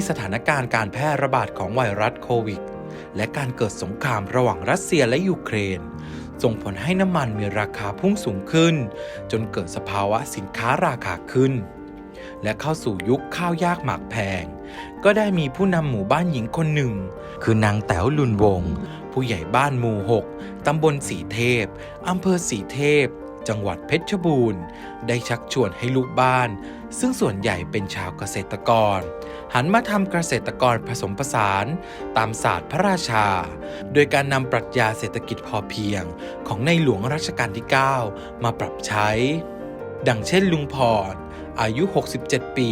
คที่มีสถานการณ์การแพร่ระบาดของไวรัสโควิด และการเกิดสงครามระหว่างรัสเซียและยูเครน ส่งผลให้น้ำมันมีราคาพุ่งสูงขึ้น จนเกิดสภาวะสินค้าราคาขึ้น และเข้าสู่ยุคข้าวยากหมากแพง ก็ได้มีผู้นำหมู่บ้านหญิงคนหนึ่ง คือนางแต๋วลุนวง ผู้ใหญ่บ้านหมู่หกตำบลสีเทพอำเภอสีเทพ จังหวัดเพชรบูรณ์ ได้ชักชวนให้ลูกบ้าน ซึ่งส่วนใหญ่เป็นชาวเกษตรกร หันมาทำเกษตรกรผสมผสาน ตามศาสตร์พระราชา โดยการนำปรัชญาเศรษฐกิจพอเพียง ของในหลวงรัชกาลที่ 9 มาปรับใช้ ดังเช่นลุงพรอายุ 67 ปี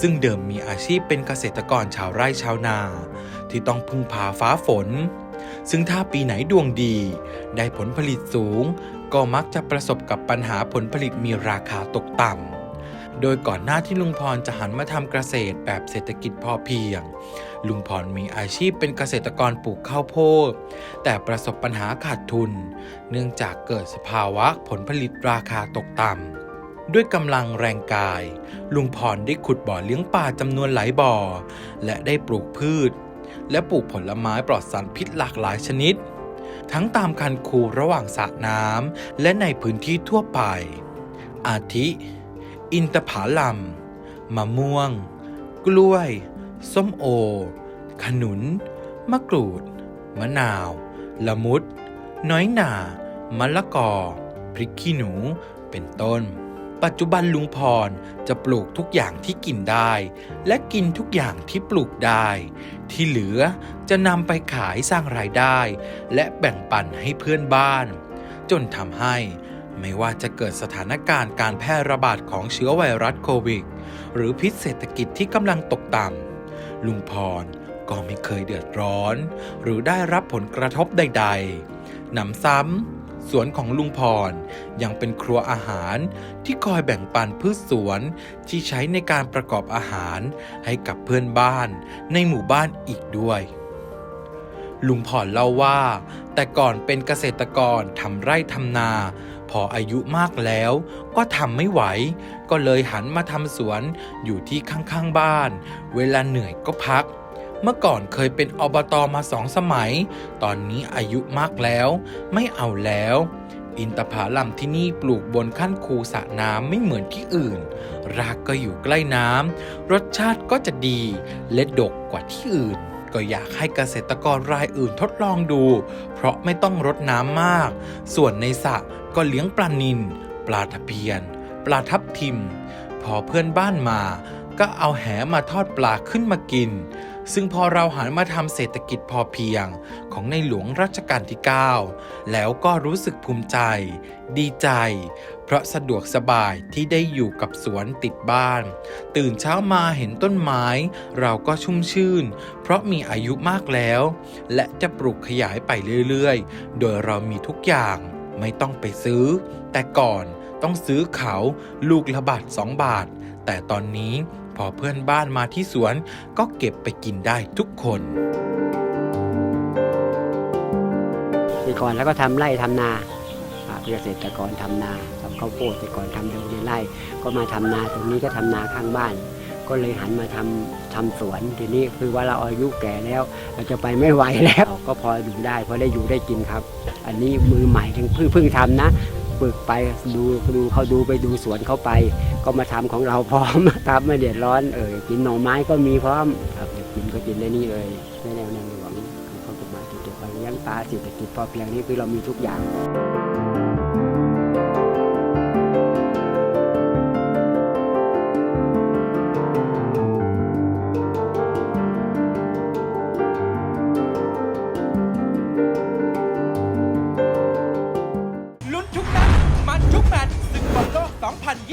ซึ่งเดิมมีอาชีพเป็นเกษตรกรชาวไร่ชาวนา ที่ต้องพึ่งพาฟ้าฝนซึ่งถ้าปีไหนดวงดี ได้ผลผลิตสูง ก็มักจะประสบกับปัญหาผลผลิตมีราคาตกต่ำ โดยก่อนหน้าที่ลุงพรจะหันมาทำเกษตรแบบเศรษฐกิจพอเพียง ลุงพรมีอาชีพเป็นเกษตรกรปลูกข้าวโพด แต่ประสบปัญหาขาดทุน เนื่องจากเกิดสภาวะผลผลิตราคาตกต่ำด้วยกำลังแรงกาย ลุงพรได้ขุดบ่อเลี้ยงปลาจำนวนหลายบ่อ และได้ปลูกพืช และปลูกผลไม้ปลอดสารพิษหลากหลายชนิด ทั้งตามคันคูระหว่างสระน้ำและในพื้นที่ทั่วไป อาทิ อินทผลัมมะม่วง กล้วย ส้มโอ ขนุน มะกรูด มะนาว ละมุด น้อยหน่ามะละกอ พริกขี้หนู เป็นต้น ปัจจุบันลุงพรจะปลูกทุกอย่างที่กินได้ และกินทุกอย่างที่ปลูกได้ ที่เหลือจะนำไปขายสร้างรายได้ และแบ่งปันให้เพื่อนบ้าน จนทำให้ไม่ว่าจะเกิดสถานการณ์การแพร่ระบาดของเชื้อไวรัสโควิด หรือพิษเศรษฐกิจที่กำลังตกต่ำลุงพรก็ไม่เคยเดือดร้อน หรือได้รับผลกระทบใด ๆหนำซ้ำ สวนของลุงพร ยังเป็นครัวอาหารที่คอยแบ่งปันพืชสวนที่ใช้ในการประกอบอาหารให้กับเพื่อนบ้านในหมู่บ้านอีกด้วย ลุงพรเล่าว่า แต่ก่อนเป็นเกษตรกรทำไร่ทำนา พออายุมากแล้วก็ทำไม่ไหว ก็เลยหันมาทำสวนอยู่ที่ข้างๆบ้าน เวลาเหนื่อยก็พัก เมื่อก่อนเคยเป็นอบตมาสองสมัย ตอนนี้อายุมากแล้ว ไม่เอาแล้ว อินทผลัมที่นี่ปลูกบนขั้นคูสระน้ำไม่เหมือนที่อื่น รากก็อยู่ใกล้น้ำ รสชาติก็จะดีและดกกว่าที่อื่น ก็อยากให้เกษตรกรรายอื่นทดลองดู เพราะไม่ต้องรดน้ำมาก ส่วนในสระก็เลี้ยงปลานิลปลาทะเพียน ปลาทับทิม พอเพื่อนบ้านมา ก็เอาแหมาทอดปลาขึ้นมากิน ซึ่งพอเราหันมาทำเศรษฐกิจพอเพียงของในหลวงรัชกาลที่ 9 แล้วก็รู้สึกภูมิใจ ดีใจ เพราะสะดวกสบายที่ได้อยู่กับสวนติดบ้าน ตื่นเช้ามาเห็นต้นไม้ เราก็ชุ่มชื่น เพราะมีอายุมากแล้ว และจะปลูกขยายไปเรื่อยๆ โดยเรามีทุกอย่างไม่ต้องไปซื้อ แต่ก่อนต้องซื้อเขาลูกละบาทสองบาท แต่ตอนนี้ พอเพื่อนบ้านมาที่สวนก็เก็บไปกินได้ทุกคนแต่ก่อนแล้วก็ทำไร่ทำนาอ่าเพื่อเกษตรกรทำนาทำข้าวโพดแต่ก่อนทำดียวในไร่ ก็มาทำนาตรงนี้ก็ทำนาข้างบ้าน ก็เลยหันมาทำทำสวนทีนี้คือว่าเราอายุแก่แล้ว เราจะไปไม่ไหวแล้ว ก็พออยู่ได้พอได้อยู่ได้กินครับ อันนี้มือใหม่ทั้งเพิ่งเพิ่งทำนะ ฝึกไปดูดูเขาดูไปดูสวนเขาไป ก็มาทำของเราพร้อมครับไม่เดือดร้อนเออกินหน่อไม้ก็มีพร้อมครับกินก็กินได้นี่เลยในแนวแนวหลวงเขากฎหมายที่เกี่ยวกับเลี้ยงปลาเศรษฐกิจพอเพียงนี่คือเรามีทุกอย่าง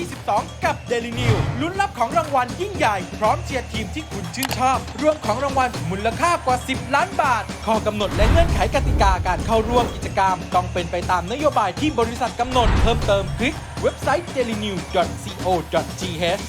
2022 กับ Daily New ลุ้นรับของรางวัลยิ่งใหญ่ พร้อมเชียร์ทีมที่คุณชื่นชอบ รวมของรางวัลมูลค่ากว่า 10 ล้านบาท ข้อกำหนดและเงื่อนไขกติกาการเข้าร่วมกิจกรรม ต้องเป็นไปตามนโยบายที่บริษัทกำหนด เพิ่มเติมคลิกเว็บไซต์ dailynew.co.th